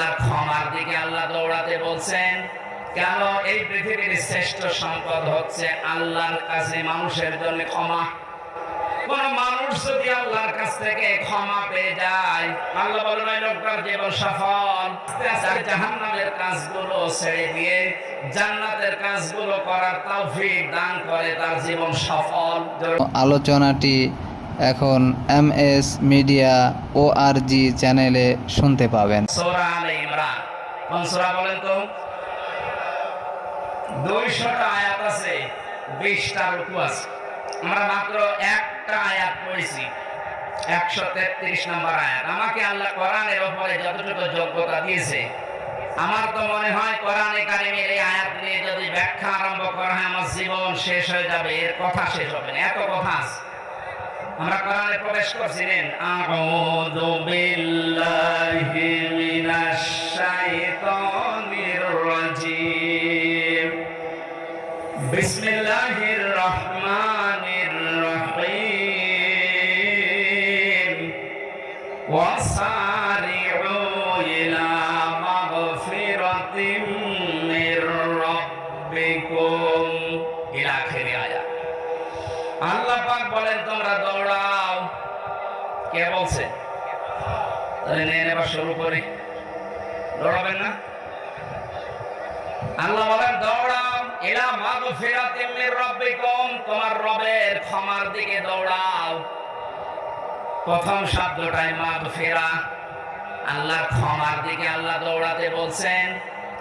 আল্লাহর ক্ষমার দিকে আল্লাহ দৌড়াতে বলছেন, কেন এই পৃথিবীর শ্রেষ্ঠ সম্পদ হচ্ছে আল্লাহর কাছে মানুষের জন্য ক্ষমা। কোন মানুষ যদি আল্লাহর কাছ থেকে ক্ষমা পেয়ে যায়, আল্লাহ বলেন ওই জীবন সফল। জাহান্নামের কাজগুলো ছেড়ে দিয়ে জান্নাতের কাজগুলো করার তৌফিক দান করে, তার জীবন সফল। আলোচনাটি এখন এম এস মিডিয়া ও আর জি চ্যানেলে শুনতে পাবেন। সূরা আলে ইমরান। কোন সূরা বলেন তো? 200টা আয়াত আছে 20টা রুকু আছে। আমরা মাত্র একটা আয়াত পড়েছি 133 নম্বর আয়াত। আমাকে আল্লাহ কোরআনের উপরে যতটুকু যোগ্যতা দিয়েছে, আমার তো মনে হয় কোরআনে কারিমের এই আয়াত নিয়ে যদি ব্যাখ্যা আরম্ভ করা হয়, আমার জীবন শেষ হয়ে যাবে, এর কথা শেষ হবে না। এত কথা আছে। আমরা কোরআনে প্রবেশ করছিলেন আউযু বিল্লাহি মিনাশ শাইতানির রাজিম। বিসমিল্লাহির রহমানির এবার শুরু করি। দৌড়াবেন না। আল্লাহ বলেন, দৌড়াও, ইলা মাগফিরাতিম মির রাব্বিকুম, তোমার রবের ক্ষমার দিকে দৌড়াও। প্রথম শব্দটাই মাগফিরা। আল্লাহর ক্ষমার দিকে আল্লাহ দৌড়াতে বলছেন,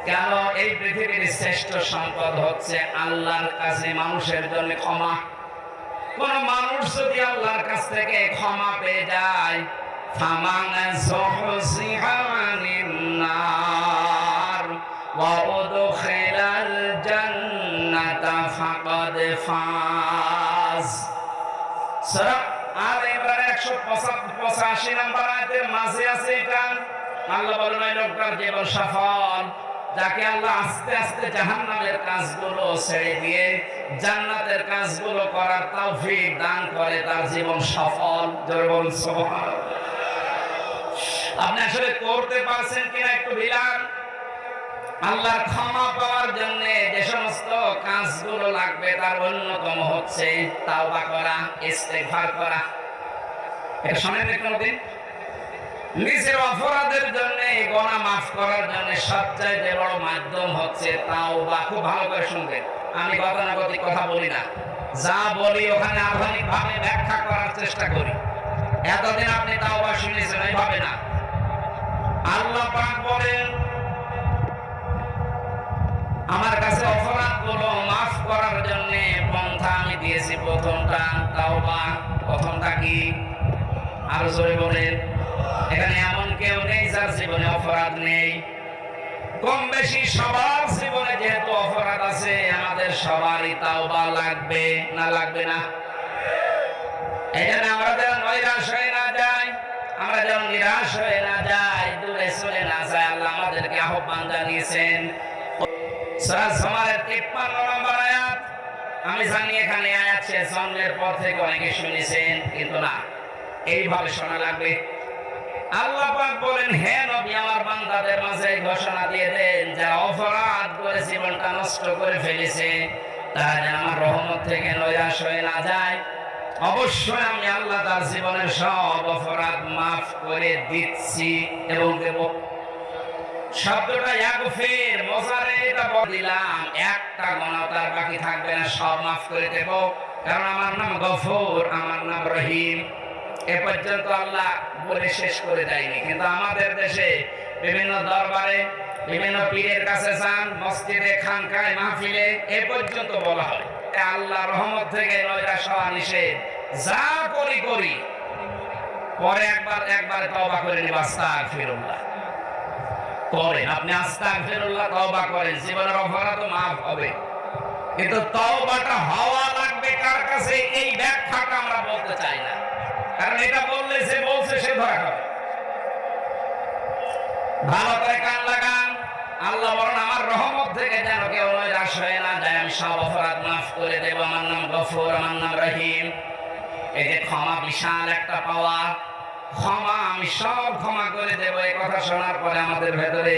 কেন এই পৃথিবীর শ্রেষ্ঠ সম্পদ হচ্ছে আল্লাহর কাছে মানুষের জন্য ক্ষমা। কোন মানুষ যদি আল্লাহর কাছ থেকে ক্ষমা পেয়ে যায় ফামান যুহজিহা আনিন নার ওয়া উদখিলাল জান্নাতা ফাকাদ ফাজ সূরা আল ইমরান 185 নম্বর আয়াতের মাঝে আছে এটা আল্লাহ বলেন জীবন সফল। যাকে আল্লাহ আস্তে আস্তে জাহান্নামের কাজগুলো ছেড়ে দিয়ে জান্নাতের কাজগুলো করার তৌফিক দান করে, তার জীবন সফল। বলুন, সুবহানাল্লাহ। আপনি আসলে করতে পারছেন কিনা একটু বিলান? আল্লাহর ক্ষমা পাওয়ার জন্য যে সমস্ত কাজগুলো লাগবে তার অন্যতম হচ্ছে তাওবা করা, ইস্তেগফার করা। এটা শোনেন কোনদিন নিজের অপরাধের জন্য, গোনা মাফ করার জন্য সবচাইতে বড় মাধ্যম হচ্ছে তাও বা খুব ভালো করে শুনবেন। আমি গতানুগতিক কথা বলি না। যা বলি ওখানে আধুনিক ভাবে ব্যাখ্যা করার চেষ্টা করি। এতদিন আপনি তাও বা শুনেছেন এইভাবে না। আল্লাহ পাক বলেন, আমার কাছে অপরাধগুলো মাফ করার জন্য পন্থা আমি দিয়েছি প্রথমটা, তাও বা প্রথমটা কি? আরও জোরে বলেন, এখানে এমন কেউ নেই যার জীবনে অপরাধ নেই। কম বেশি সবার জীবনে যেহেতু অপরাধ আছে, আমাদের সবারই তাওবা লাগবে, না লাগবে না? এখানে আমরা যেন নৈরাশ হয়ে না যাই, আমরা যেন নিরাশ হয়ে না যাই। চলে না যাই আল্লাহ আমাদেরকে আহ্বান জানিয়েছেন। 53 নম্বর আয়াত। আমি জানি এখানে আয়াত শেষ, জন্মের পর থেকে অনেকে শুনেছেন, কিন্তু না, এইভাবে শোনা লাগবে। আল্লাহ পাক বলেন, হে নবী, আমার বান্দাদের মাঝে ঘোষণা দিয়ে দেন, যারা অপরাধ করে জীবনটা নষ্ট করে ফেলেছে, তারা যেন আমার রহমত থেকে নৈরাশ হয়ে না যায়। অবশ্যই আমি আল্লাহ তার জীবনের সব অপরাধ মাফ করে দিচ্ছি এবং দেব। শব্দটা ইয়াগফির মজারে এটা দিলাম, একটা গোনা তার বাকি থাকবে না, সব মাফ করে দেব। কারণ আমার নাম গফুর, আমার নাম রহিম। এ পর্যন্ত আল্লাহ বলে শেষ করে দেয়নি। কিন্তু আমাদের দেশে বিভিন্ন দরবারে বিভিন্ন পীরের কাছে যান, মসজিদে, খানকায়, মাহফিলে, এ পর্যন্ত বলা হয়। আল্লাহ রহমত থেকে নয়রাশ হওয়া নিষেধ। যা করি করি। পরে একবার, একবারে তওবা করে নিব, আস্তাগফিরুল্লাহ। করেন। আপনি আস্তাগফিরুল্লাহ, তওবা করেন। জীবনের অপরাধ মাফ হবে। কিন্তু তওবাটা হওয়া লাগবে কার কাছে? এই ব্যাখ্যাটা আমরা বলতে চাই না। কারণ এটা বললে সে বলছে সে ধরা খাবে। ভালো করে কান লাগান। আল্লাহ বলেন, আমার রহমত থেকে যেন কেউ হয়ে না যায়, আমি সব অপরাধ মাফ করে দেব। আমার নাম গফুর, আমার নাম রহিম। এই যে ক্ষমা বিশাল একটা পাওয়া। ক্ষমা, আমি সব ক্ষমা করে দেব। এই কথা শোনার পরে আমাদের ভেতরে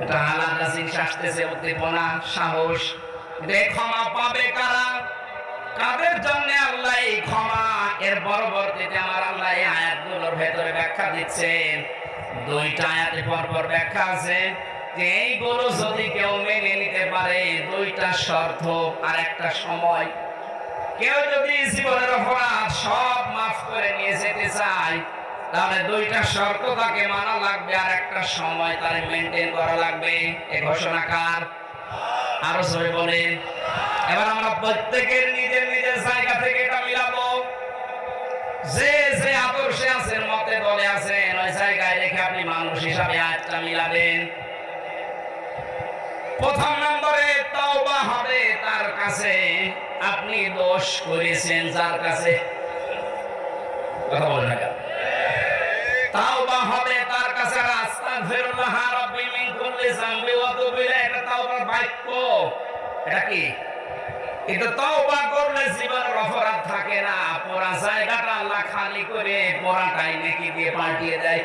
একটা আলাদা জিনিস আসতেছে, উদ্দীপনা, সাহস। যে ক্ষমা পাবে কারা? কাদের জন্য আল্লাহ এই ক্ষমা? এর পরবর্তীতে আমার আল্লাহ এই আয়াতগুলোর ভেতরে ব্যাখ্যা দিচ্ছেন। দুইটা আয়াতে পরপর ব্যাখ্যা আছে। যে এইগুলো যদি কেউ মেনে নিতে পারে, দুইটা শর্ত আর একটা সময়। কেউ যদি জীবনের অপরাধ সব মাফ করে নিয়ে যেতে চায়, তাহলে দুইটা শর্ত তাকে মানা লাগবে আর একটা সময় তার মেনটেন করা লাগবে। এ ঘোষণা কার? আরও সবাই বলেন। এবার আমরা প্রত্যেকের নিজের নিজের জায়গা থেকে এটা মিলাবো। যে যে আদর্শে আছেন, মতে দলে আছেন, ওই জায়গায় রেখে আপনি মানুষ হিসাবে আজটা মিলাবেন। প্রথম নম্বরে তওবা হবে তার কাছে। আপনি দোষ করেছেন যার কাছে? কথা বলেন না হবে তার কাছে। আস্তাগফিরুল্লাহ রাব্বি মিন কুল্লি যামবি ওয়া এটা তাওবার বাক্য। এটা কি? কিন্তু তওবা করলে জীবনের অপরাধ থাকে না। পুরা জায়গাটা আল্লাহ খালি করে পুরাটাই নেকি দিয়ে পাল্টিয়ে দেয়।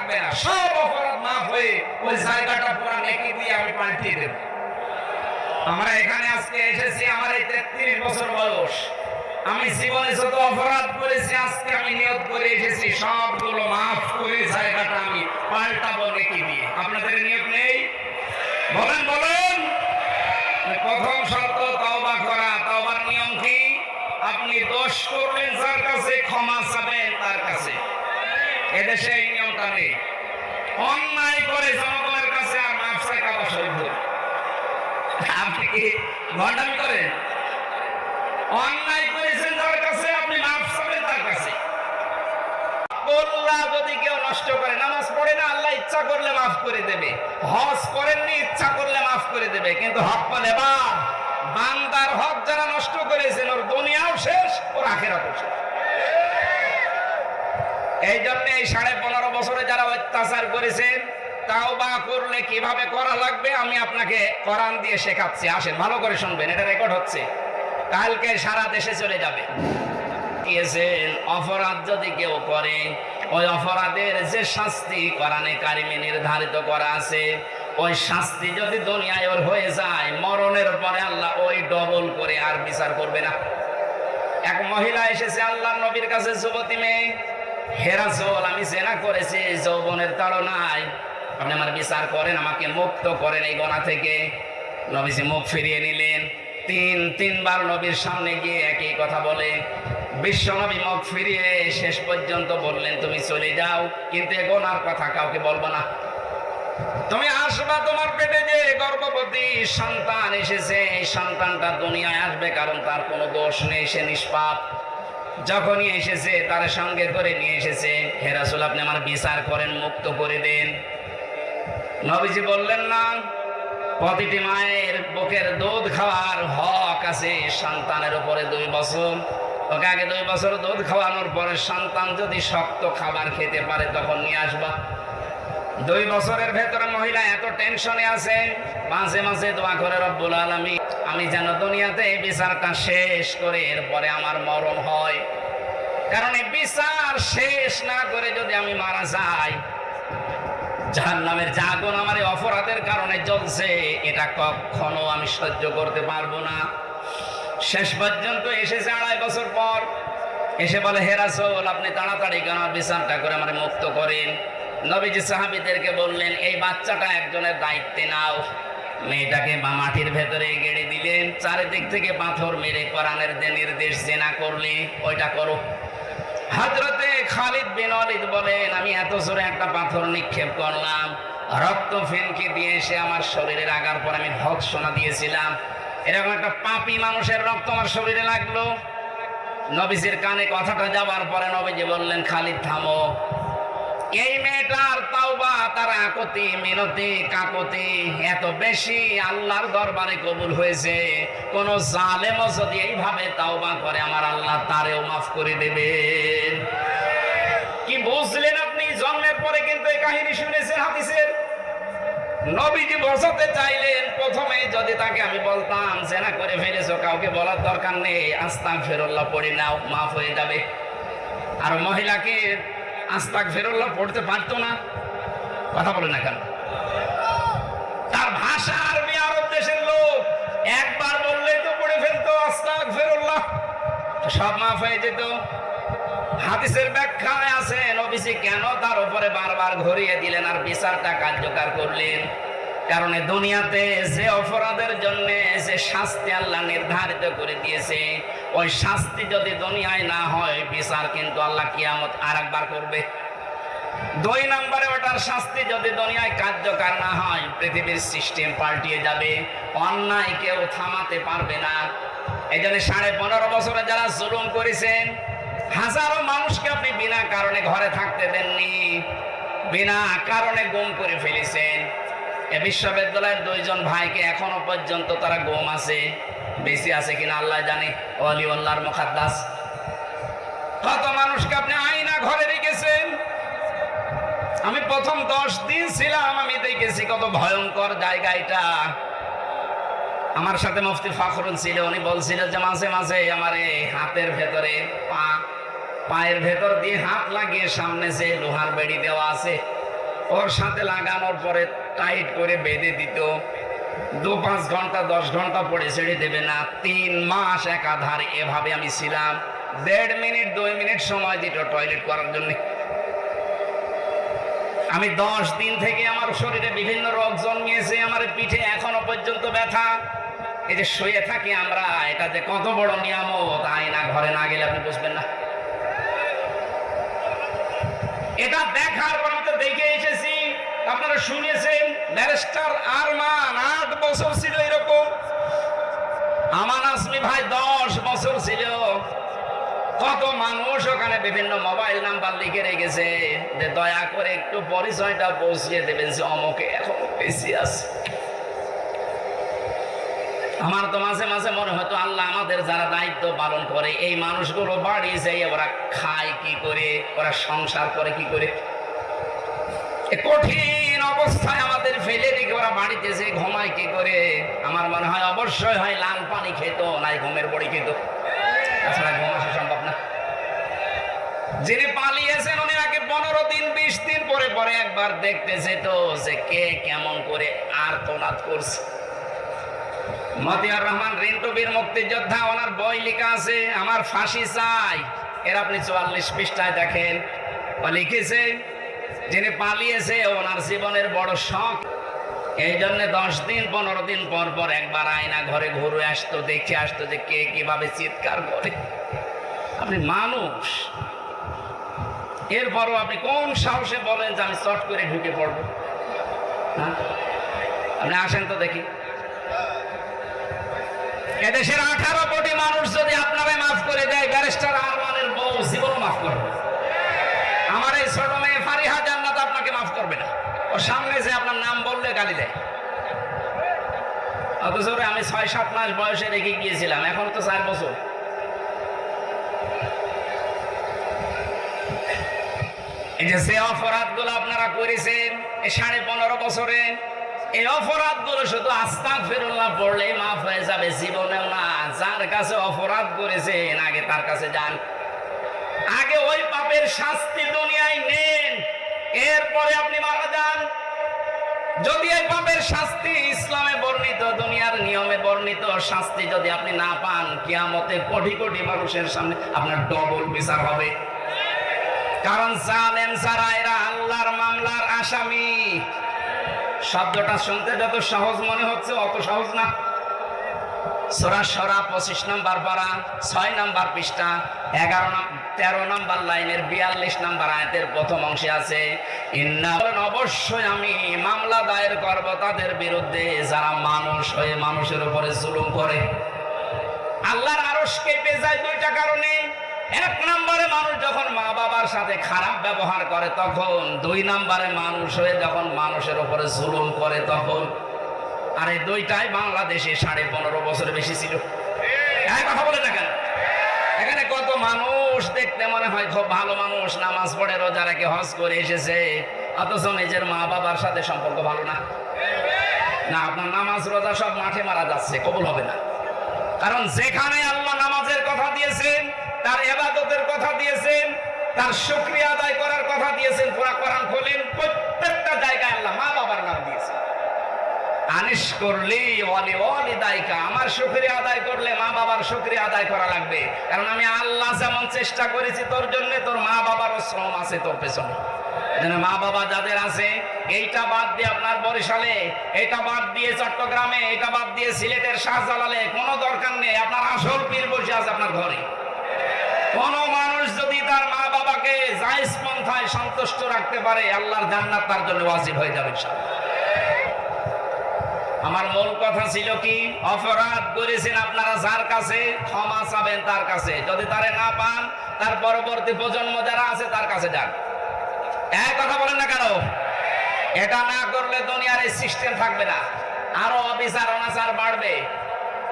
থাকবে না। সব অপরাধ মাফ হয়ে ওই জায়গাটা পুরো নেকি দিয়ে আমি পাল্টিয়ে দেব। আমরা এখানে আজকে এসেছি, আমার এই তেত্রিশ বছর বয়স। আমি জীবনে যত অপরাধ করেছি, আজকে আমি নিয়ত করে এসেছি, সবগুলো মাফ করে জায়গাটা আমি পাল্টাবো নেকি দিয়ে। আপনাদের নিয়ত নেই? বলেন বলেন। প্রথম শর্ত, তওবা করা। তওবার নিয়ম কি? আপনি দোষ করবেন যার কাছে, ক্ষমা চাবেন তার কাছে। এদেশে অন্যায় করে জনগণের কাছে আর মাফ চাইকা বসইব আপনি কি ভণ্ডামি করেন? অন্যায় করেছেন যার কাছে, আপনি মাফ চাবেন তার কাছে। যদি কেউ নষ্ট করে, নামাজ পড়ে না, আল্লাহ ইচ্ছা করলে মাফ করে দেবে। হজ করেননি, ইচ্ছা করলে মাফ করে দেবে। কিন্তু হক পালে বান্দার হক যারা নষ্ট করেছেন, ওর দুনিয়াও শেষ, ওর আখেরাতও শেষ। এই জন্য এই সাড়ে পনেরো বছরে যারা অত্যাচার করেছেন, তাও বা করলে কীভাবে করা লাগবে, আমি আপনাকে দিয়ে শেখাচ্ছি। আসেন, ভালো করে শুনবেন, এটা রেকর্ড হচ্ছে। কালকে সারা দেশে চলে যাবে। অপরাধ যদি কেউ করে, ওই অপরাধের যে শাস্তি কোরআনে কারিমে নির্ধারিত করা আছে, ওই শাস্তি যদি দুনিয়ায় ওর হয়ে যায়, মরণের পরে আল্লাহ ওই ডবল করে আর বিচার করবে না। এক মহিলা এসেছে আল্লাহ নবীর কাছে, যুবতী মেয়ে হেরাসল আমি জেনা করেছি যৌবনের তাড়নায়। আপনি আমার বিচার করেন, আমাকে মুক্ত করেন এই গণা থেকে। নবীজি মুখ ফিরিয়ে নিলেন। তিন, তিনবার নবীর সামনে গিয়ে একই কথা বলে বিশ্ব নবী মুখ ফিরিয়ে শেষ পর্যন্ত বললেন, তুমি চলে যাও। কিন্তু এ গোনার কথা কাউকে বলব না। তুমি আসবা তোমার পেটে যে গর্ভবতী সন্তান এসেছে, এই সন্তানটা দুনিয়ায় আসবে, কারণ তার কোনো দোষ নেই, সে নিষ্পাপ। যখনই এসেছে, তার সঙ্গে করে নিয়ে এসেছে। হেরাসুল আপনি আমার বিচার করেন, মুক্ত করে দেন। নবীজি বললেন, না, প্রতিটি মায়ের বুকের দুধ খাওয়ার হক আছে সন্তানের উপরে দুই বছর। ওকে আগে দুই বছর দুধ খাওয়ানোর পরে সন্তান যদি শক্ত খাবার খেতে পারে, তখন নিয়ে আসবা। দুই বছরের ভেতরে মহিলা এত টেনশনে আছে, মাঝে মাঝে দোয়া করে, রব্বুল আলমী আমি যেন দুনিয়াতে এই বিচারটা শেষ করে এরপরে আমার মরণ হয়। কারণ এই বিচার শেষ না করে যদি আমি মারা যাই, জাহান্নামের জাগুন আমার এই অপরাধের কারণে জ্বলছে, এটা কখনো আমি সহ্য করতে পারব না। শেষ পর্যন্ত এসেছে আড়াই বছর পর, এসে বলে হেরাসল আপনি তাড়াতাড়ি কেন বিচারটা করে আমার মুক্ত করেন? নবীজি সাহাবিদেরকে বললেন, এই বাচ্চাটা একজনের দায়িত্বে নাও। মেয়েটাকে বা মাটির ভেতরে গেড়ে দিলেন। চারিদিক থেকে পাথর মেরে কোরআনের যে নির্দেশ জেনা করলে, ওইটা করো। হজরতে খালিদ বিন অলিদ বলেন, আমি এত জোরে একটা পাথর নিক্ষেপ করলাম। রক্ত ফিনকে দিয়ে এসে আমার শরীরে লাগার পর আমি ভৎসনা দিয়েছিলাম। এরকম একটা পাপি মানুষের রক্ত আমার শরীরে লাগল। নবীজির কানে কথাটা যাওয়ার পরে নবীজি বললেন, খালিদ, থামো। এই মেয়েটার তাওবা তার আকতি মিনতি কাকতি এত বেশি আল্লাহর দরবারে কবুল হয়েছে। কোন জালেমও যদি এইভাবে তাওবা করে, আমার আল্লাহ তারেও মাফ করে দেবেন। কি বুঝলেন আপনি? জন্মের পরে কিন্তু এই কাহিনী শুনেছেন হাদিসের? নবীজি বোঝাতে চাইলেন, প্রথমে যদি তাকে আমি বলতাম, জেনা করে ফেলেছো, কাউকে বলার দরকার নেই আস্তাক ফেরল্লাহ পড়ে নাও, মাফ হয়ে যাবে। আর মহিলাকে আস্তাক ফেরল্লা পড়তে পারতো না। কথা বলে না কেন? তার ভাষা আরবি, আরব দেশের লোক। একবার বললেই তো পড়ে ফেলতো আস্তাক ফেরল্লা সব মাফ হয়ে যেত। হাদিসের ব্যাখ্যায় আছে, নবীজি কেন তার উপরে বারবার ঘুরিয়ে দিলেন আর বিচারটা কার্যকর করলেন? কারণ দুনিয়াতে যে অপরাধের জন্য, যে শাস্তি আল্লাহ নির্ধারিত করে দিয়েছে, ওই শাস্তি যদি দুনিয়ায় না হয়, বিচার কিন্তু আল্লাহ কিয়ামত আর একবার করবে। দুই নম্বরে ওটার শাস্তি যদি দুনিয়ায় কার্যকর না হয়, পৃথিবীর সিস্টেম পাল্টিয়ে যাবে, অন্যায় কেউ থামাতে পারবে না। এই জন্য সাড়ে পনেরো বছরে যারা জুলুম করেছেন, হাজারো মানুষকে আপনি বিনা কারণে ঘরে থাকতে দেননি, বিনা কারণে গুম করে ফেলেছেন। এ বিশ্ববিদ্যালয়ের দুইজন ভাইকে এখনও পর্যন্ত তারা গুম আছে বেশি আছে কিনা আল্লাহ জানে। অলি আল্লাহর মুখাদ্দাস। কত মানুষকে আপনি আইনা ঘরে রেখেছেন? আমি প্রথম দশ দিন ছিলাম, আমি দেখেছি কত ভয়ঙ্কর জায়গা এটা। আমার সাথে মুফতি ফখরুল ছিল, উনি বলছিল যে মাঝে মাঝে আমার এই হাতের ভেতরে পা, পায়ের ভেতর দিয়ে হাত লাগিয়ে সামনে যে লোহার বেড়ি দেওয়া আছে, ওর সাথে লাগানোর পরে টাইট করে বেঁধে দিত। দু পাঁচ ঘণ্টা, দশ ঘণ্টা পরে ছেড়ে দেবে না। তিন মাস একাধার এভাবে আমি ছিলাম। দেড় মিনিট, দুই মিনিট সময় দিত টয়লেট করার জন্য। আমি দশ দিন থেকে আমার শরীরে বিভিন্ন রোগ জন্মিয়েছে, আমার পিঠে এখনও পর্যন্ত ব্যথা। এই যে শুয়ে থাকি আমরা, এটা যে কত বড় নিয়ামত, আয়না ঘরে না গেলে আপনি বুঝবেন না। এটা দেখার পর আমি তো দেখে এসেছি আপনারা শুনেছেন ব্যারিস্টার আরমান আট বছর ছিল এরকম। আমান আসমি ভাই দশ বছর ছিল। কত মানুষ ওখানে বিভিন্ন মোবাইল নাম্বার লিখে রেখেছে যে দয়া করে একটু পরিচয়টা পৌঁছিয়ে দেবেন যে অমকে এখন বেশি আছে। আমার তো মাঝে মাঝে মনে হতো, আল্লাহ আমাদের যারা দায়িত্ব পালন করে, এই মানুষগুলো বাড়ি যেয়ে ওরা খায় কি করে, ওরা সংসার করে কি করে? এ অবস্থায় আমাদের ফেলে রেখে ওরা বাড়িতে যে ঘুমায় কি করে? আমার মনে হয় অবশ্যই হয় লাল পানি খেত, নাই ঘুমের বড়ি খেত। তাছাড়া সম্ভব না। যিনি পালিয়েছেন, উনি আগে পনেরো দিন, বিশ দিন পরে পরে একবার দেখতে যেত যে কে কেমন করে আর তোনাদ করছে। মতিয়ার রহমান রিন্টুবির মুক্তিযোদ্ধা, ওনার বই লেখা আছে, আমার ফাঁসি চাই। এর আপনি চুয়াল্লিশ পৃষ্ঠায় দেখেন। লিখেছে যিনি পালিয়েছে ওনার জীবনের বড় শখ। এই জন্য দশ দিন, পনেরো দিন পর পর একবার আয়না ঘরে ঘুরে আসতো, দেখে আসতো যে কে কীভাবে চিৎকার করে। আপনি মানুষ। এরপরও আপনি কোন সাহসে বলেন যে আমি চট করে ঢুকে পড়ব? আপনি আসেন তো দেখি। এদেশের আঠারো কোটি মানুষ যদি আপনারে মাফ করে দেয়, ব্যারিস্টার আরমানের বউ জীবন মাফ করবে আমার এই ছোট মেয়ে ফারিহা জান্নাত আপনাকে মাফ করবে না ও সামনে যে আপনার নাম বললে গালি দেয় অথচ আমি ছয়, সাত মাস বয়সে রেখে গিয়েছিলাম, এখন তো চার বছর। এই যে সে অপরাধগুলো আপনারা করেছেন সাড়ে পনেরো বছরে, এই অপরাধগুলো শুধু আস্তাক ফেরুল্লাহ পড়লে মাফ হয়ে যাবে, জীবনেও না। যার কাছে অপরাধ করেছেন, আগে তার কাছে যান। আগে ওই পাপের শাস্তি দুনিয়ায় নেন, এরপরে আপনি মারা যান। যদি এই পাপের শাস্তি ইসলামে বর্ণিত, দুনিয়ার নিয়মে বর্ণিত শাস্তি যদি আপনি না পান, কিয়ামতে কোটি কোটি মানুষের সামনে আপনার ডবল বিচার হবে। কারণ জালেম যারা, এরা আল্লাহর মামলার আসামি। শব্দটা শুনতে যত সহজ মনে হচ্ছে, অত সহজ না। সোরা সরা পঁচিশ নম্বর পারা, ছয় নম্বর পৃষ্ঠা, এগারো তেরো নম্বর লাইনের বিয়াল্লিশ নম্বর আয়তের প্রথম অংশে আছে অবশ্যই আমি মামলা দায়ের করব তাদের বিরুদ্ধে যারা মানুষ হয়ে মানুষের উপরে জুলুম করে। আল্লাহর আরস কেঁপে যায় দুইটা কারণে। এক নম্বরে মানুষ যখন মা বাবার সাথে খারাপ ব্যবহার করে, তখন দুই নম্বরে মানুষ হয়ে যখন মানুষের উপরে জুলুম করে, তখন আর দুইটাই বাংলাদেশে সাড়ে পনেরো বছর বেশি ছিল। কথা বলে না কেন? এখানে কত মানুষ দেখতে মনে হয় খুব ভালো মানুষ, নামাজ পড়ে, রোজা রেখে হজ করে এসেছে। অথচ নিজের মা বাবার সাথে সম্পর্ক ভালো না। না, আপনার নামাজ, রোজা সব মাঠে মারা যাচ্ছে, কবুল হবে না। কারণ যেখানে আল্লাহ নামাজের কথা দিয়েছেন, তার এবাদতের কথা দিয়েছেন, তার শুক্রিয়া আদায় করার কথা দিয়েছেন, পুরা কোরআন খোলেন, প্রত্যেকটা জায়গায় আল্লাহ মা বাবার নাম আনিস করলি, ওয়ালি দায়িকা। আমার শুক্রিয়া আদায় করলে মা বাবার শুক্রিয়া আদায় করা লাগবে। কারণ আমি আল্লাহ যেমন চেষ্টা করেছি তোর জন্য, তোর মা বাবারও শ্রম আছে তোর পেছনে। মা বাবা যাদের আছে, এইটা বাদ দিয়ে আপনার বরিশালে, এটা বাদ দিয়ে চট্টগ্রামে, এটা বাদ দিয়ে সিলেটের শাহজালালে কোনো দরকার নেই। আপনার আসল পীর বসে আছে আপনার ঘরে। কোন মানুষ যদি তার মা বাবাকে জায়েজ পন্থায় সন্তুষ্ট রাখতে পারে, আল্লাহর জান্নাত তার জন্য ওয়াজিব হয়ে যাবে ইনশাআল্লাহ। আমার মূল কথা ছিল কি? অপরাধ করেছেন আপনারা যার কাছে? ক্ষমা চাবেন তার কাছে। যদি তারে না পান, তার পরবর্তী প্রজন্ম যারা আছে, তার কাছে যান। এক কথা বলেন না কেন? এটা না করলে দুনিয়ার এই সিস্টেম থাকবে না। আরও অবিচার, অনাচার বাড়বে।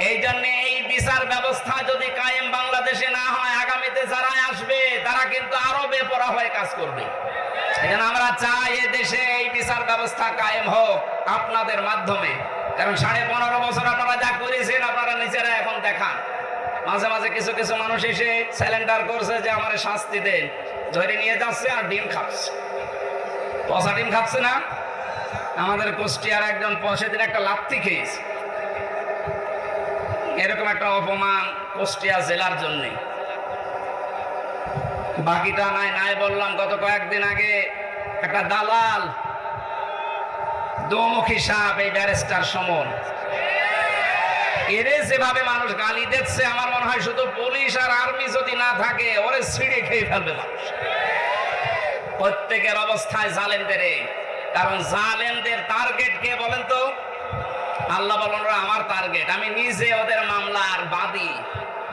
এই জন্য এই বিচার ব্যবস্থা যদি কায়েম বাংলাদেশে না হয়, আগামীতে যারা আসবে, তারা কিন্তু আরও বেপরা হয়ে কাজ করবে। এজন্য আমরা চাই এ দেশে এই বিচার ব্যবস্থা কায়েম হোক আপনাদের মাধ্যমে। কারণ সাড়ে পনেরো বছর আপনারা যা করেছেন, আপনারা নিজেরা এখন দেখান। মাঝে মাঝে কিছু কিছু মানুষ এসে স্যালেন্ডার করছে যে আমার শাস্তি দেন। ধরে নিয়ে যাচ্ছে আর ডিম খাচ্ছে। পচা ডিম খাচ্ছে না? আমাদের কুষ্টিয়ার একজন সেদিন একটা লাত্তি খেয়েছে। এরকম একটা অপমান কুষ্টিয়া জেলার জন্যে। বাকিটা নাই নাই বললাম, গত কয়েকদিন আগে একটা দালাল দোমুখী সাপ এই ব্যারেস্টার সমন। এরে যেভাবে মানুষ গালি দিচ্ছে, আমার মনে হয় শুধু পুলিশ আর আর্মি যদি না থাকে, ওরে ছিঁড়ে খেয়ে ফেলবে মানুষ। প্রত্যেকের অবস্থায় জালেমদের কারণ জালেমদের টার্গেট কে বলেন তো? আল্লাহ বলেন, ওরা আমার টার্গেট আমি নিজে ওদের মামলার বাদী।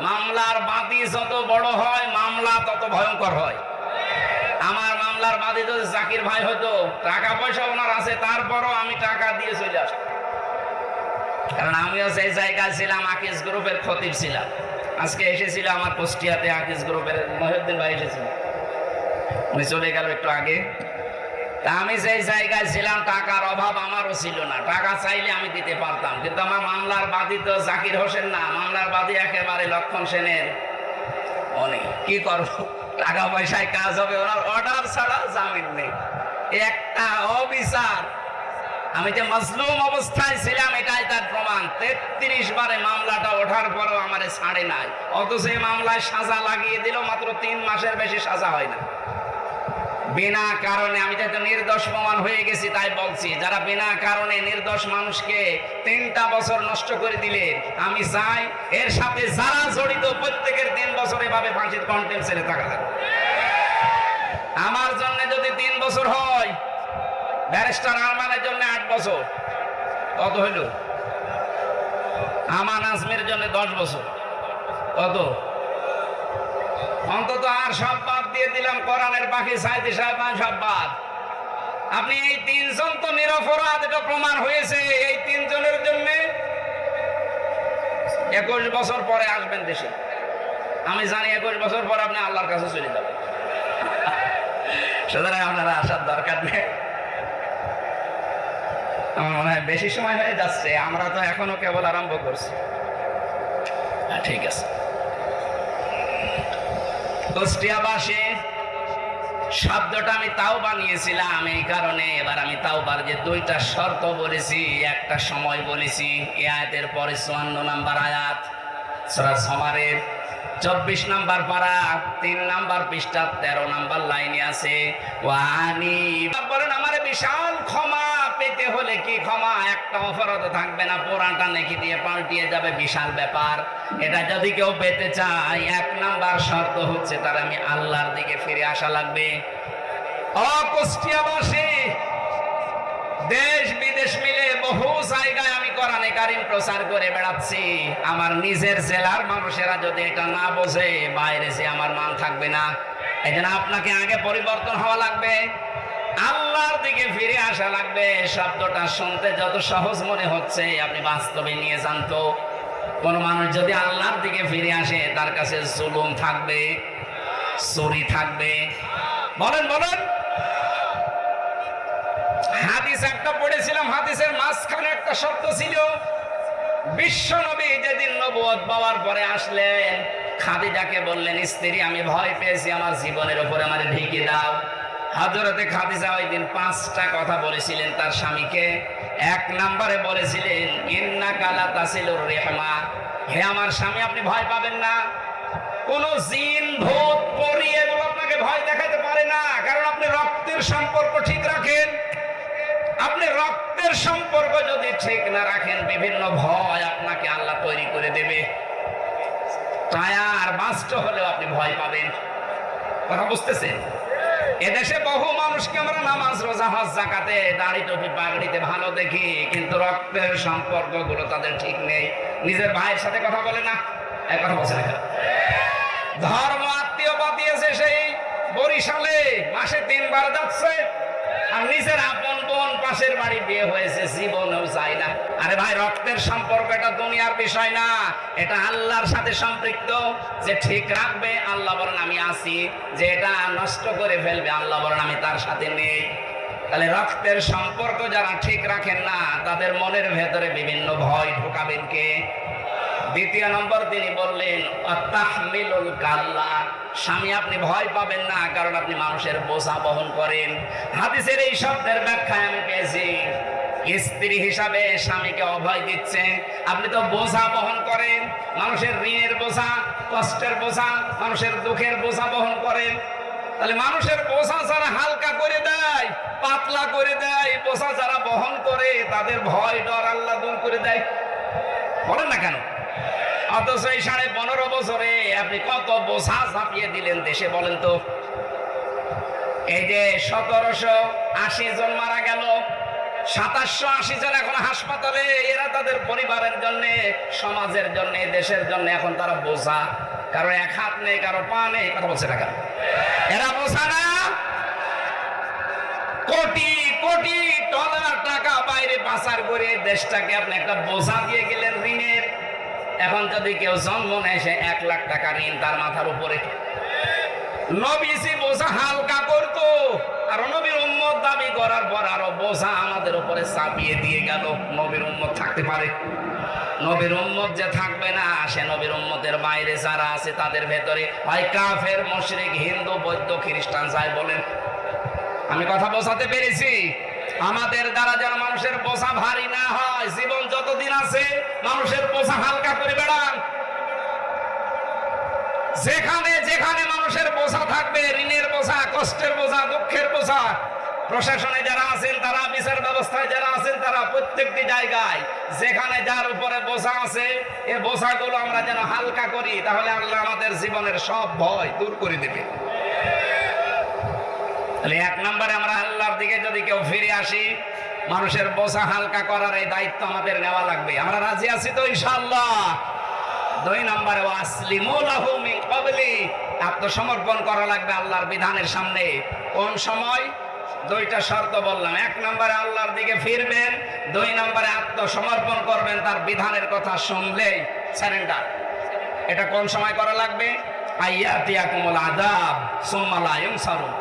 মামলার বাদী যত বড় হয়, মামলা তত ভয়ঙ্কর হয়। আমার মামলার বাদী যদি জাকির ভাই হতো, টাকা পয়সা ওনার আছে, তারপরও আমি টাকা দিয়ে চলে আসতাম। কারণ আমিও সেই জায়গায় ছিলাম, আকিস গ্রুপের খতিব ছিলাম। আজকে এসেছিল আমার কুষ্টিয়াতে আকিস গ্রুপের, মহিউদ্দিন ভাই এসেছিল। উনি চলে গেল একটু আগে। তা আমি যেই জায়গায় ছিলাম, টাকার অভাব আমারও ছিল না। টাকা চাইলে আমি দিতে পারতাম, কিন্তু আমার মামলার বাদী তো জাকির হোসেন না। মামলার বাদী একেবারে লক্ষণ সেনের। অনেক। কি করব? টাকা পয়সায় কাজ হবে, ওনার অর্ডার ছাড়া জামিন নেই। একটা অবিচার আমি যে মজলুম অবস্থায় ছিলাম, এটাই তার প্রমাণ। তেত্রিশ বারে মামলাটা ওঠার পরও আমার ছাড়ে নাই। অথচ এই মামলায় সাজা লাগিয়ে দিল, মাত্র তিন মাসের বেশি সাজা হয় না বিনা কারণে আমি তো নির্দোষ প্রমাণ হয়ে গেছি, তাই বলছি, যারা বিনা কারণে নির্দোষ মানুষকে তিনটা বছর নষ্ট করে দিলেন আমি চাই এর সাথে যারা জড়িত প্রত্যেকের তিন বছর এভাবে ফাঁসির কন্টেম ছেড়ে থাকা লাগবে আমার জন্য যদি তিন বছর হয় ব্যারিস্টার আরমানের জন্য আট বছর, কত হইল? আমান আজমের জন্য দশ বছর, কত? অন্তত আর সব দিয়ে দিলাম কোরআনের পাখি সাইদি সাহেব বাদ আপনি এই তিনজন তো নিরপরাধ এটা প্রমাণ হয়েছে। এই তিনজনের জন্য একুশ বছর পরে আসবেন দেশে। আমি জানি একুশ বছর পর আপনি আল্লাহর কাছে চলে যাবেন। সুতরাং আপনারা আসার দরকার নেই। আমার মনে হয় বেশি সময় হয়ে যাচ্ছে আমরা তো এখনও কেবল আরম্ভ করছি। হ্যাঁ, ঠিক আছে। কুষ্টিয়াবাসী শব্দটা আমি তাও বানিয়েছিলাম, এই কারণে এবার আমি তাওবার যে দুইটা শর্ত বলেছি, একটা সময় বলেছি, এ আয়াতের পরে চুয়ান্ন নাম্বার আয়াত, সরা সমারের চব্বিশ নাম্বার পারা, তিন নাম্বার পৃষ্ঠা, তেরো নাম্বার লাইনে আছে ওয়ানি বলেন, আমার বিশাল পেতে হলে কি ক্ষমা? একটা অপরাধ থাকবে না, পুরানটা নেকি দিয়ে পাল্টিয়ে যাবে, বিশাল ব্যাপার। এটা যদি কেউ পেতে চায়, এক নাম্বার শর্ত হচ্ছে তার আমি আল্লাহর দিকে ফিরে আসা লাগবে। অকুষ্টিয়াবাসী দেশ বিদেশ মিলে বহু জায়গায় আমি কোরআনে কারিম প্রচার করে বেড়াচ্ছি। আমার নিজের জেলার মানুষেরা যদি এটা না বোঝে, বাইরে সে আমার মান থাকবে না। এই আপনাকে আগে পরিবর্তন হওয়া লাগবে। আল্লাহর দিকে ফিরে আসা লাগবে শব্দটা শুনতে যত সহজ মনে হচ্ছে, আপনি বাস্তবে নিয়ে যান তো। কোন মানুষ যদি আল্লাহর দিকে ফিরে আসে, তার কাছে জুলুম থাকবে, চুরি থাকবে। বলেন বলেন। হাদিস একটা পড়েছিলাম, হাদিসের মাঝখানে একটা শব্দ ছিল, বিশ্ব নবী যেদিন নবুয়ত পাওয়ার পরে আসলেন, খাদিজাকে বললেন, স্ত্রী, আমি ভয় পেয়েছি, আমার জীবনের উপরে আমার ঢেকে দাও। হজরতে খাদিজা ওই দিন পাঁচটা কথা বলেছিলেন। তার স্বামীকে এক নম্বরে বলেছিলেন ইন্না কালা তাসিলুর রেহমা। হে আমার স্বামী, আপনি ভয় পাবেন না। কোন জিন, ভূত, পরি এগুলো আপনাকে ভয় দেখাতে পারে না। কারণ আপনি রক্তের সম্পর্ক ঠিক রাখেন। আপনি রক্তের সম্পর্ক যদি ঠিক না রাখেন, বিভিন্ন ভয় আপনাকে আল্লাহ তৈরি করে দেবে। টায়ার বাস্ট হলেও আপনি ভয় পাবেন। কথা বুঝতেছেন? এদেশে বহু মানুষকে আমরা নামাজ, রোজা, হজ জাকাতে দাড়ি টুপি, পাগড়িতে ভালো দেখি, কিন্তু রক্তের সম্পর্কগুলো তাদের ঠিক নেই। নিজের ভাইয়ের সাথে কথা বলে না? এক কথা বলছে না ধর্ম আত্মীয় সেই বরিশালে, মাসে তিনবার যাচ্ছে, আর নিজের আপন পাশের বাড়ি বিয়ে হয়েছে, জীবনেও চাই না। আরে ভাই, রক্তের সম্পর্ক এটা দুনিয়ার বিষয় না। এটা আল্লাহর সাথে সম্পৃক্ত, যে ঠিক রাখবে, আল্লাহ বলেন আমি আছি। যে এটা নষ্ট করে ফেলবে, আল্লাহ বলেন আমি তার সাথে নেই। তাহলে রক্তের সম্পর্ক যারা ঠিক রাখেন না, তাদের মনের ভেতরে বিভিন্ন ভয় ঢোকাবেন কে? দ্বিতীয় নম্বর তিনি বললেন অত্তাহমিলুল কাল্লা। স্বামী, আপনি ভয় পাবেন না, কারণ আপনি মানুষের বোঝা বহন করেন। হাদিসের এই শব্দের ব্যাখ্যায় আমি পেয়েছি, স্ত্রী হিসাবে স্বামীকে অভয় দিচ্ছে। আপনি তো বোঝা বহন করেন, মানুষের ঋণের বোঝা, কষ্টের বোঝা, মানুষের দুঃখের বোঝা বহন করেন। তাহলে মানুষের বোঝা যারা হালকা করে দেয়, পাতলা করে দেয়, বোঝা যারা বহন করে, তাদের ভয়, ডর আল্লাহ দূর করে দেয়। বলেন না কেন? অথচ এই সাড়ে পনেরো বছরে আপনি কত বোঝা ঝাঁপিয়ে দিলেন দেশে, বলেন তো? এই যে সতেরোশো আশি জন মারা গেল, সাতাশশো আশি জন এখন হাসপাতালে, এরা তাদের পরিবারের জন্য, সমাজের জন্য, দেশের জন্য এখন তারা বোঝা। কারও এক হাত নেই, কারও পা নেই, কথা বলছে না এরা বোঝা না? কোটি কোটি ডলার টাকা বাইরে পাচার করে দেশটাকে আপনি একটা বোঝা দিয়ে গেলেন ঋণের। এখন যদি কেউ জন্ম নেয়, সে এক লাখ টাকা ঋণ তার মাথার উপরে। নবীজি বোঝা হালকা করতো, আর নবীর উম্মত দাবি করার পর আরও বোঝা আমাদের উপরে চাপিয়ে দিয়ে গেল। নবীর উম্মত থাকতে পারে। নবীর উম্মত যে থাকবে না, সে নবীর উম্মতের বাইরে যারা আছে, তাদের ভেতরে হয় কাফের, মুশরিক, হিন্দু, বৌদ্ধ, খ্রিস্টান, যাই বলেন। আমি কথা বোঝাতে পেরেছি? আমাদের দ্বারা যেন মানুষের বোঝা ভারী না হয়। জীবন যতদিন আছে, মানুষের বোঝা হালকা করে বেড়ান। যেখানে যেখানে মানুষের বোঝা থাকবে, ঋণের বোঝা কষ্টের বোঝা দুঃখের বোঝা প্রশাসনে যারা আছেন, তারা বিচার ব্যবস্থায় যারা আছেন, তারা প্রত্যেকটি জায়গায়, যেখানে যার উপরে বোঝা আছে, এ বোঝাগুলো আমরা যেন হালকা করি, তাহলে আল্লাহ আমাদের জীবনের সব ভয় দূর করে দেবে। এক নম্বরে আমরা দিকে যদি কেউ ফিরে আসি, মানুষের বোঝা হালকা করার এই দায়িত্ব আমাদের নেওয়া লাগবে। আমরা রাজি আছি তো ইনশাআল্লাহ? দুই নম্বরে আত্মসমর্পণ করা লাগবে আল্লাহর বিধানের সামনে। কোন সময়? দুইটা শর্ত বললাম। এক নম্বরে আল্লাহর দিকে ফিরবেন, দুই নম্বরে আত্মসমর্পণ করবেন, তার বিধানের কথা শুনলেই স্যারেন্ডার এটা কোন সময় করা লাগবে? আইয়াতিয়াকুমুল আযাব, সুম্মা লা ইউনসারুন।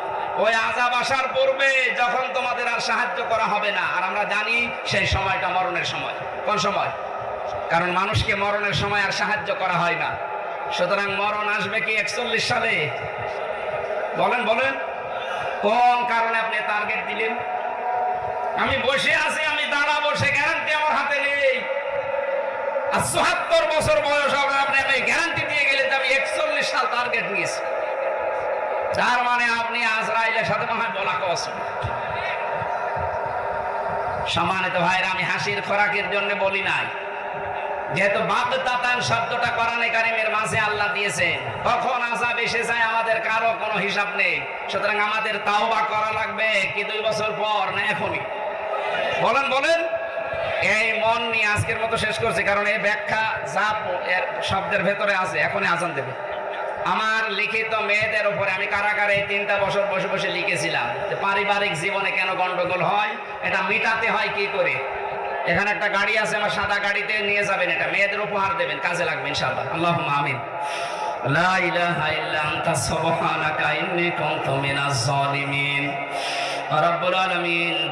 ওই আজাব আসার পূর্বে যখন তোমাদের আর সাহায্য করা হবে না, আর আমরা জানি সেই সময়টা মরণের সময়। কোন সময়? কারণ মানুষকে মরণের সময় আর সাহায্য করা হয় না। সুতরাং মরণ আসবে কি একচল্লিশ সালে? বলেন বলেন। কোন কারণে আপনি টার্গেট দিলেন? আমি বসে আছি, আমি দাঁড়া বসে গ্যারান্টি আমার হাতে নেই। আর চুহাত্তর বছর বয়স হবে, আপনি গ্যারান্টি দিয়ে গেলেন আমি একচল্লিশ সাল টার্গেট নিয়েছি। তার মানে আপনি আজরাইলের সাথে মনে হয় বলা কষ্ট সম্মানিত ভাইরা, আমি হাসির খোরাকের জন্য বলি নাই। যেহেতু বাগদাতান শব্দটা কোরআনে কারিমের মাঝে আল্লাহ দিয়েছে, কখন আজাব এসে যায় আমাদের কারও কোনো হিসাব নেই। সুতরাং আমাদের তাওবা করা লাগবে কি দুই বছর পর না এখনই? বলেন বলেন। এই মন নিয়ে আজকের মতো শেষ করছি, কারণ এই ব্যাখ্যা যা শব্দের ভেতরে আছে, এখনই আজান দেবে। আমার লিখিত মেয়েদের উপরে আমি কারাগারে তিনটা বছর বসে বসে লিখেছিলাম যে পারিবারিক জীবনে কেন গন্ডগোল হয়, এটা মিটাতে হয় কি করে? এখানে একটা গাড়ি আছে, আমার সাদা গাড়িতে নিয়ে যাবেন, এটা মেয়েদের উপহার দেবেন, কাজে লাগবে ইনশাআল্লাহ। আল্লাহ আমিন। লা ইলাহা ইল্লা আনতা, সুবহানাকা ইন্নী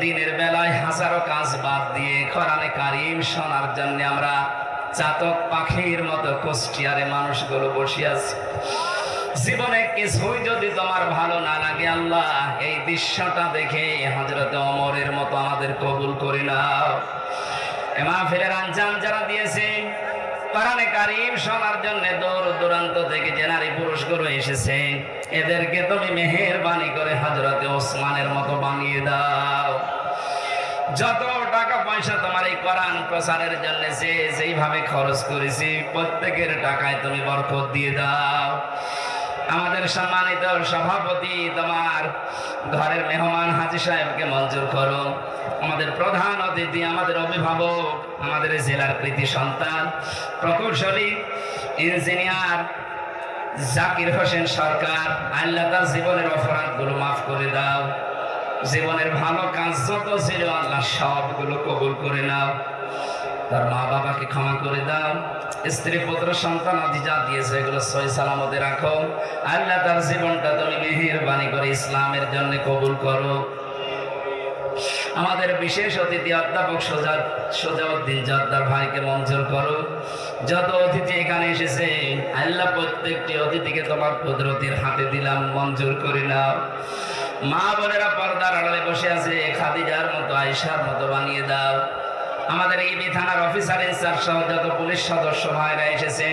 দিনের বেলায় হাজারো কাজ বাদ দিয়ে কোরআনে কারীম শোনার জন্য আমরা চাতক পাখির মতো কুষ্টিয়ারে মানুষগুলো বসে আছি। জীবনে কিছুই যদি তোমার ভালো না লাগে আল্লাহ, এই দৃশ্যটা দেখে হজরত অমরের মতো আমাদের কবুল করে নাও। এ মাহফিলের আঞ্জাম যারা দিয়েছে, কোরআনে কারিম শোনার জন্য দূর দূরান্ত থেকে যে নারী পুরুষগুলো এসেছে, এদেরকে তুমি মেহেরবানি করে হজরতে ওসমানের মতো বানিয়ে দাও। যত টাকা পয়সা তোমার এই কোরআন প্রচারের জন্য যে যেইভাবে খরচ করেছি, প্রত্যেকের টাকায় তুমি বরকত দিয়ে দাও। আমাদের সম্মানিত সভাপতি তোমার ঘরের মেহমান হাজি সাহেবকে মঞ্জুর করো। আমাদের প্রধান অতিথি, আমাদের অভিভাবক, আমাদের জেলার কৃতি সন্তান, প্রকৌশলী, ইঞ্জিনিয়ার, জাকির হোসেন সরকার, আল্লাহ তার জীবনের অপরাধগুলো মাফ করে দাও। জীবনের ভালো কাজ যত ছিল, আল্লাহ সবগুলো কবুল করে নাও। তার মা বাবাকে ক্ষমা করে দাও। স্ত্রী, পুত্র, সন্তান, আদি যা দিয়েছে, এগুলো সই সালামতে রাখো। আল্লাহ তার জীবনটা তুমি মেহেরবানি করে ইসলামের জন্য কবুল করো। আমাদের বিশেষ অতিথি অধ্যাপক সোজা সোজাউদ্দিন জর্দার ভাইকে মঞ্জুর করো। যত অতিথি এখানে এসেছে, আল্লাহ প্রত্যেকটি অতিথিকে তোমার কুদরতির হাতে দিলাম, মঞ্জুর করে নাও। মা বোনেরা পর্দার আড়ালে বসে আছে, খাদিজার মতো, আয়েশার মতো বানিয়ে দাও। আমাদের এই থানার অফিসার ইনচার্জ সহ যত পুলিশ সদস্য ভাইরা এসেছে,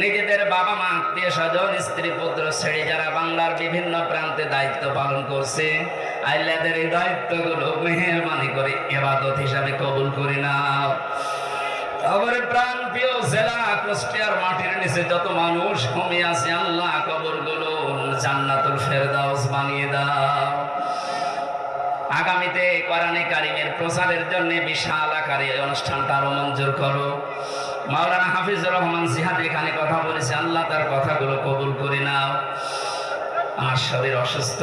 নিজেদের বাবা মা, আত্মীয় স্বজন, স্ত্রী, পুত্র ছেড়ে যারা বাংলার বিভিন্ন প্রান্তে দায়িত্ব পালন করছে, আল্লাদের এই দায়িত্বগুলো মেহরবানি করে এবাদত হিসাবে কবুল করে নাও। কবরে প্রাণ প্রিয় জেলা কুষ্টিয়ার মাটির নিচে যত মানুষ ঘুমিয়ে আছে, আল্লাহ কবরগুলো জান্নাতুল ফেরদাউস বানিয়ে দাও। আগামীতে কোরআনে কারিমের প্রচারের জন্য বিশাল আকারে এই অনুষ্ঠানটা আরও মঞ্জুর করো। মাওলানা হাফিজুর রহমান সিহাদ এখানে কথা বলেছে, আল্লাহ তার কথাগুলো কবুল করে নাও। আমার শরীর অসুস্থ,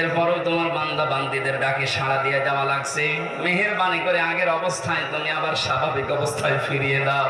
এরপরও তোমার বান্দা বান্দিদের ডাকে সাড়া দিয়ে যাওয়া লাগছে। মেহেরবানি করে আগের অবস্থায় তুমি আবার স্বাভাবিক অবস্থায় ফিরিয়ে দাও।